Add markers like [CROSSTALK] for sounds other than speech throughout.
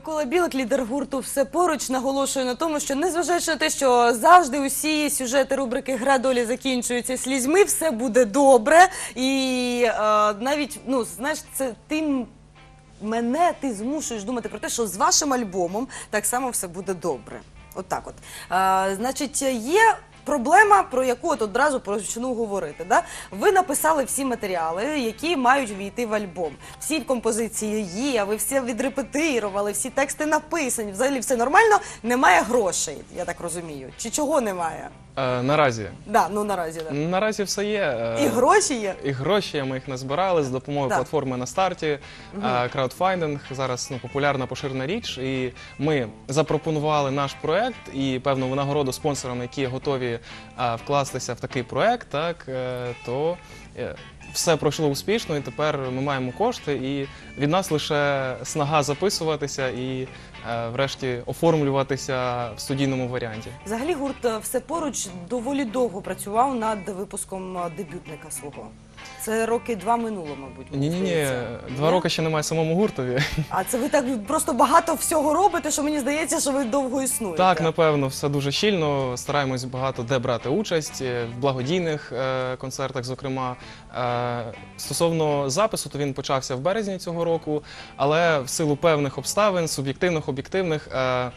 Микола Білик, лідер гурту все поруч, наголошує на тому, що незважаючи на те, що завжди усі сюжети рубрики Гра долі закінчуються слізьми, все буде добре. І е, навіть ну знаєш, це ти мене ти змушуєш думати про те, що з вашим альбомом так само все буде добре. От так от. Е, значить, є. Проблема, про яку от одразу почну говорити. Да? Ви написали всі матеріали, які мають війти в альбом. Всі композиції є, ви все відрепетирували, всі тексти написані. Взагалі все нормально. Немає грошей, я так розумію. Чи чого немає? Е, наразі. Да, ну наразі да. Наразі все є. е, І гроші є. І гроші ми їх назбирали з допомогою Так. платформи на старті. е, Краудфандинг зараз ну, популярна поширена річ. І ми запропонували наш проект і певну винагороду спонсорам, які готові е, вкластися в такий проект. Так е, то е, все пройшло успішно, і тепер ми маємо кошти. І від нас лише снага записуватися і, е, врешті, оформлюватися в студійному варіанті. Взагалі гурт е, все поруч доволі довго працював над випуском е, дебютника свого. Це роки два минуло, мабуть. мені Ні, ні, ні, здається. два роки ще немає самому гуртові. А це ви так просто багато всього робите, що мені здається, що ви довго існуєте. Так, напевно, все дуже щільно. Стараємось багато де брати участь е, в благодійних е, концертах. Зокрема, Е, стосовно запису, то він почався в березні цього року, але в силу певних обставин, суб'єктивних, об'єктивних. е,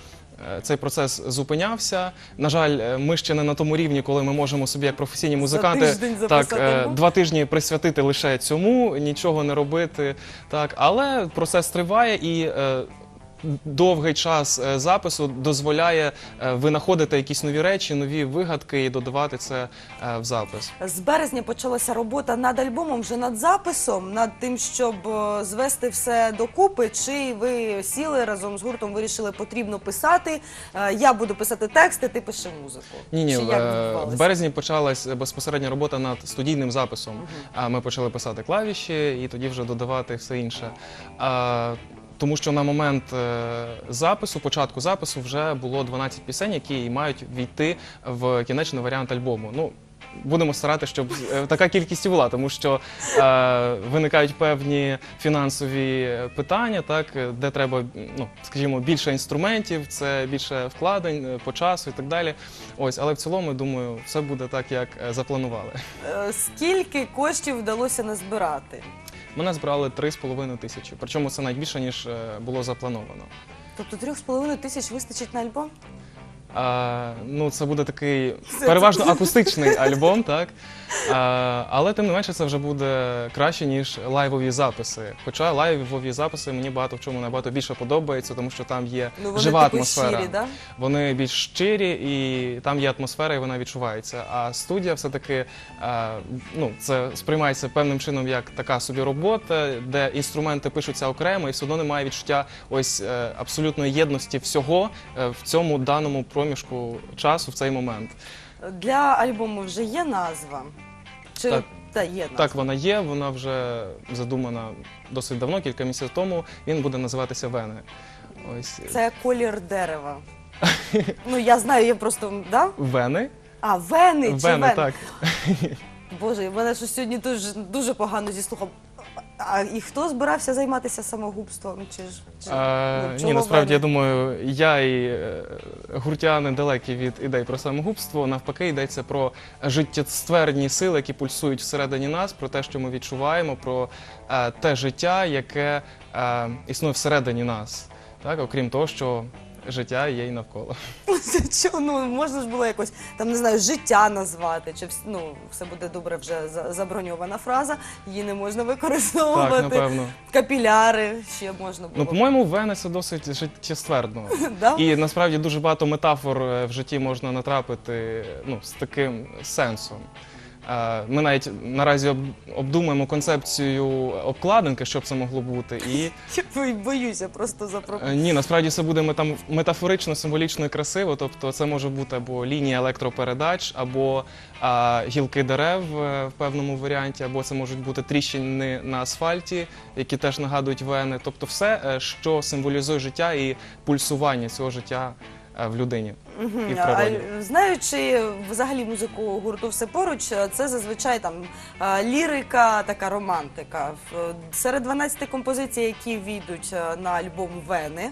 Цей процес зупинявся. На жаль, е, ми ще не на тому рівні, коли ми можемо собі, як професійні музиканти, тиждень так записати е, два тижні присвятити лише цьому, нічого не робити. Так, але процес триває і. Довгий час е, запису дозволяє е, винаходити якісь нові речі, нові вигадки і додавати це е, в запис. З березня почалася робота над альбомом, вже над записом, над тим, щоб звести все докупи. Чи ви сіли разом з гуртом, вирішили потрібно писати? Я буду писати тексти, ти пиши музику. Ні, ні, в березні почалась безпосередня робота над студійним записом. А Ми почали писати клавіші і тоді вже додавати все інше. Тому що на момент е, запису, початку запису, вже було 12 пісень, які мають війти в кінечний варіант альбому. Ну, будемо старатися, щоб е, така кількість була, тому що е, виникають певні фінансові питання, так, де треба, ну, скажімо, більше інструментів, це більше вкладень е, по часу і так далі. Ось, але в цілому, думаю, все буде так, як запланували. Скільки коштів вдалося назбирати? Мене збирали 3,5 тисячі, причому це найбільше, ніж е, було заплановано. Тобто трьох з половиною тисяч вистачить на альбом? А, ну, це буде такий переважно [LAUGHS] акустичний альбом, так? А, але тим не менше це вже буде краще, ніж лайвові записи. Хоча лайвові записи мені багато в чому набагато більше подобається, тому що там є Ну, вони жива типу атмосфера. щирі, да? Вони більш щирі і там є атмосфера, і вона відчувається. А студія все-таки е, ну, це сприймається певним чином як така собі робота, де інструменти пишуться окремо, і все одно немає відчуття ось е, абсолютної єдності всього е, в цьому даному проміжку часу в цей момент. Для альбому вже є назва? Чи Так. Та, є назва. Так, вона є, вона вже задумана досить давно, кілька місяців тому. Він буде називатися Вени. Ось Це колір дерева. [LAUGHS] ну я знаю, я просто да? Вени. А, вени чи Вени, вени? так. Боже, в мене щось сьогодні дуже, дуже погано зі слухом. А і хто збирався займатися самогубством? Чи ж чи, Е, ну, ні, насправді я думаю, я і е, гуртяни далекі від ідей про самогубство. Навпаки, йдеться про життєстверні сили, які пульсують всередині нас, про те, що ми відчуваємо, про е, те життя, яке е, існує всередині нас. Так, окрім того, що життя є і навколо. [LAUGHS] Чого, ну, можна ж було якось там не знаю, життя назвати, чи вс- ну, все буде добре вже за- заброньована фраза, її не можна Так, використовувати. напевно. Капіляри ще можна було. Ну, по-моєму, Вени це досить життєствердно. [LAUGHS] да? І насправді дуже багато метафор е, в житті можна натрапити ну, з таким сенсом. Ми навіть наразі обдумуємо концепцію обкладинки, що б це могло бути. І [LAUGHS] Я боюся просто за е, ні, насправді це буде метафорично, символічно і красиво. Тобто це може бути або лінія електропередач, або а, гілки дерев е, в певному варіанті, або це можуть бути тріщини на асфальті, які теж нагадують вени. Тобто, все, е, що символізує життя і пульсування цього життя в людині і в природі. Знаючи взагалі музику гурту все поруч, це зазвичай там лірика, така романтика. Серед 12 композицій, які війдуть на альбом Вени,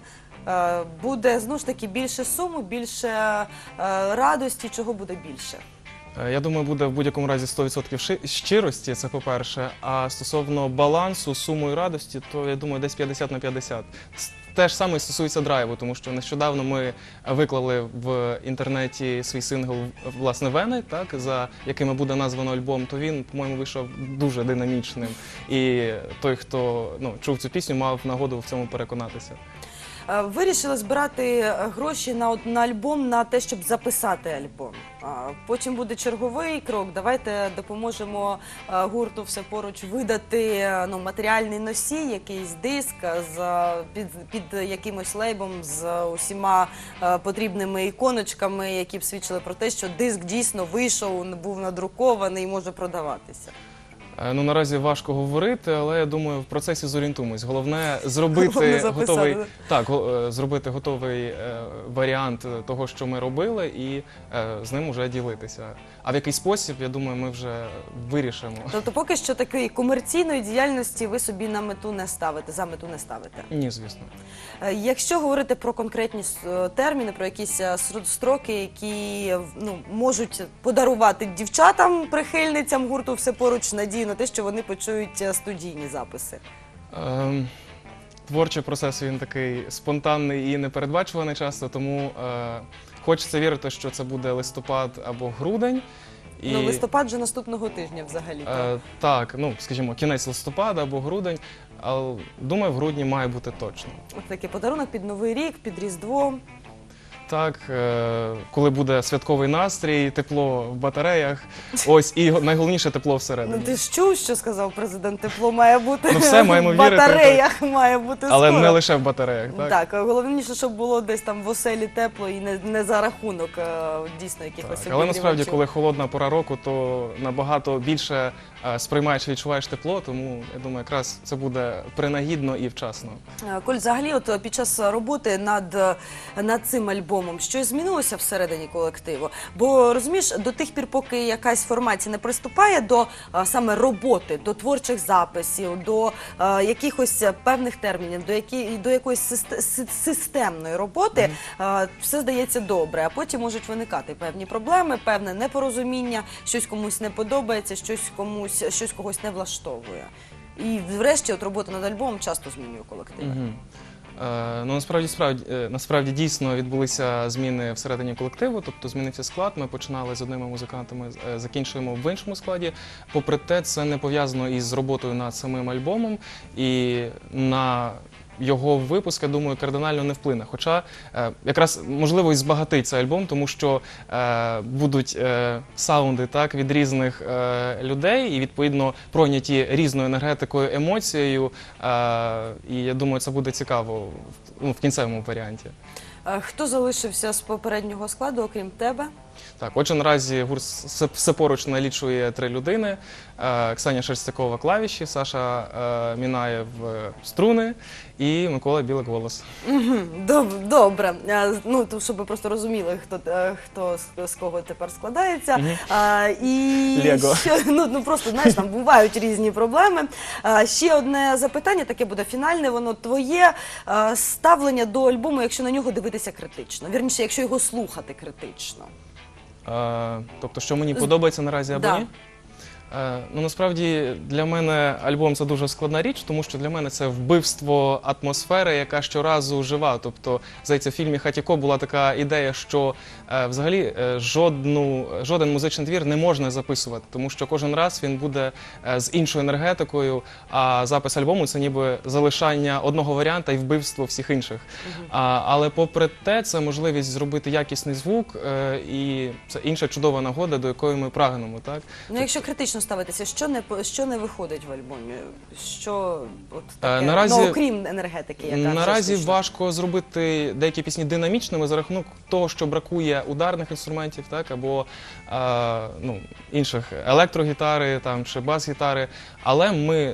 е, буде знову ж таки більше суму, більше е, радості, чого буде більше? Е, Я думаю, буде в будь-якому разі 100% ши- щирості, це по-перше. А стосовно балансу, суму і радості, то я думаю, десь 50 на 50. Те ж саме стосується драйву, тому що нещодавно ми виклали в інтернеті свій сингл власне Вени, так за якими буде названо альбом. То він, по-моєму, вийшов дуже динамічним. І той, хто ну чув цю пісню, мав нагоду в цьому переконатися. Е, Вирішили збирати е, гроші на, на альбом на те, щоб записати альбом. Потім буде черговий крок. Давайте допоможемо е, гурту все поруч видати е, ну, матеріальний носій, якийсь диск е, з е, під, під якимось лейбом з усіма е, потрібними іконочками, які б свідчили про те, що диск дійсно вийшов, був надрукований і може продаватися. Е, Ну наразі важко говорити, але я думаю, в процесі зорієнтуємось. Головне [LAUGHS] зробити Головне готовий так, е, зробити готовий е, варіант того, що ми робили, і з ним вже ділитися. А в який спосіб, я думаю, ми вже вирішимо. Тобто, поки що такої комерційної діяльності ви собі на мету не ставите, за мету не ставите. Ні, звісно. Е, Якщо говорити про конкретні е, терміни, про якісь е, строки, які е, в- ну, можуть подарувати дівчатам, прихильницям гурту все поруч надію на те, що вони почують е, студійні записи. Ем, Творчий процес він такий спонтанний і непередбачуваний часто, тому е, хочеться вірити, що це буде листопад або грудень. І, Ну, листопад вже наступного тижня взагалі. Е, так, ну скажімо, кінець листопада або грудень. Але думаю, в грудні має бути точно. От такий подарунок під Новий рік, під Різдво. Так, е, коли буде святковий настрій, тепло в батареях. Ось і найголовніше тепло Ну ти ж чув, що сказав президент, тепло має бути Ну, все, маємо [LAUGHS] в вірити, батареях, має бути Але скоро. не лише в батареях, так? Так, головніше, щоб було десь там в оселі тепло і не, не за рахунок е, дійсно якихось Так, але насправді, коли холодна пора року, то набагато більше сприймаєш і відчуваєш тепло, тому я думаю, якраз це буде принагідно і вчасно. Коль, взагалі, от е, під час роботи над, е, над цим альбомом щось змінилося всередині колективу? Бо розумієш, до тих пір, поки якась формація не приступає до е, саме роботи, до творчих записів, до е, якихось певних термінів, до які до якоїсь систе- си- системної роботи, е, все здається добре. А потім можуть виникати певні проблеми, певне непорозуміння, щось комусь не подобається, щось комусь щось когось не влаштовує. І врешті, от робота над альбомом часто змінює колективи. Мгм. Е, ну насправді справді е, насправді дійсно відбулися зміни всередині колективу, тобто змінився склад. Ми починали з одними музикантами, е, закінчуємо в іншому складі. Попри те, це не пов'язано із роботою над самим альбомом і на. Його випуск, я думаю, кардинально не вплине. Хоча е, якраз можливо і збагатить цей альбом, тому що е, будуть е, саунди так від різних людей, і відповідно пройняті різною енергетикою, емоцією. І я думаю, це буде цікаво в, ну, кінцевому варіанті. Хто залишився з попереднього складу, окрім тебе? Так, отже, наразі гурт «Все- все поруч налічує три людини: Е, Ксенія Шерстякова клавіші, Саша е, Мінаєв е, струни і Микола Білик голос. Доб- Добре. Е, Ну, то, щоб ви просто розуміли, хто, е, хто з, з кого тепер складається. А, і Лего. ще, ну, ну просто знаєш, там бувають різні проблеми. А, ще одне запитання, таке буде фінальне. Воно твоє е, ставлення до альбому, якщо на нього дивитися критично. Вірніше, якщо його слухати критично. Е, тобто, що мені подобається наразі або Да. ні? Е, ну насправді для мене альбом це дуже складна річ, тому що для мене це вбивство атмосфери, яка щоразу жива. Тобто, здається, в фільмі Хатіко була така ідея, що е, взагалі е, жодну, жоден музичний твір не можна записувати, тому що кожен раз він буде е, з іншою енергетикою, а запис альбому це ніби залишання одного варіанта і вбивство всіх інших. А, але попри те, це можливість зробити якісний звук, е, і це інша чудова нагода, до якої ми прагнемо. Так Ну, якщо критично ставитися, що не що не виходить в альбомі? Що от Е, таке, наразі- ну, окрім енергетики, яка наразі важко зробити деякі пісні динамічними за рахунок того, що бракує ударних інструментів, так або е, ну, інших електрогітари там чи бас-гітари. Але ми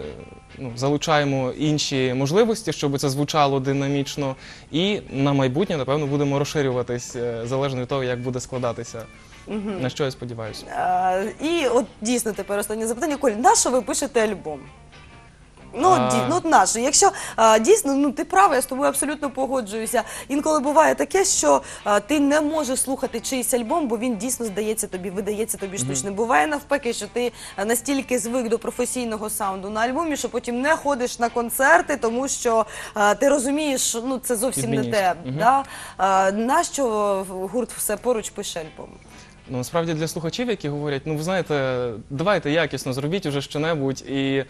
ну, залучаємо інші можливості, щоб це звучало динамічно, і на майбутнє, напевно, будемо розширюватись е, залежно від того, як буде складатися. На що я сподіваюся. А, і от дійсно тепер останнє запитання. Коль, на що ви пишете альбом? Ну, А. ді, ну от наше. Якщо а, дійсно, ну ти права, я з тобою абсолютно погоджуюся. Інколи буває таке, що а, ти не можеш слухати чийсь альбом, бо він дійсно здається тобі, видається тобі штучним. Буває навпаки, що ти а, настільки звик до професійного саунду на альбомі, що потім не ходиш на концерти, тому що а, ти розумієш, що ну це зовсім не те. Мгм. Да? А, нащо гурт все поруч пише альбом? Ну, насправді для слухачів, які говорять, ну ви знаєте, давайте якісно зробіть уже що-небудь, і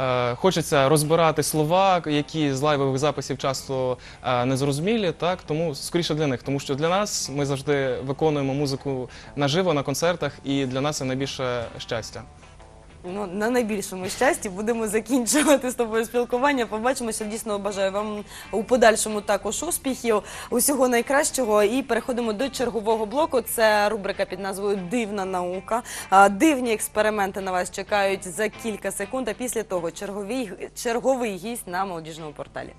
е, хочеться розбирати слова, які з лайвових записів часто е, незрозумілі, так тому скоріше для них, тому що для нас ми завжди виконуємо музику наживо на концертах, і для нас це найбільше щастя. Ну, на найбільшому щасті будемо закінчувати з тобою спілкування. Побачимося. Дійсно бажаю вам у подальшому також успіхів, усього найкращого. І переходимо до чергового блоку. Це рубрика під назвою Дивна наука. Дивні експерименти на вас чекають за кілька секунд. А після того черговий черговий гість на молодіжному порталі.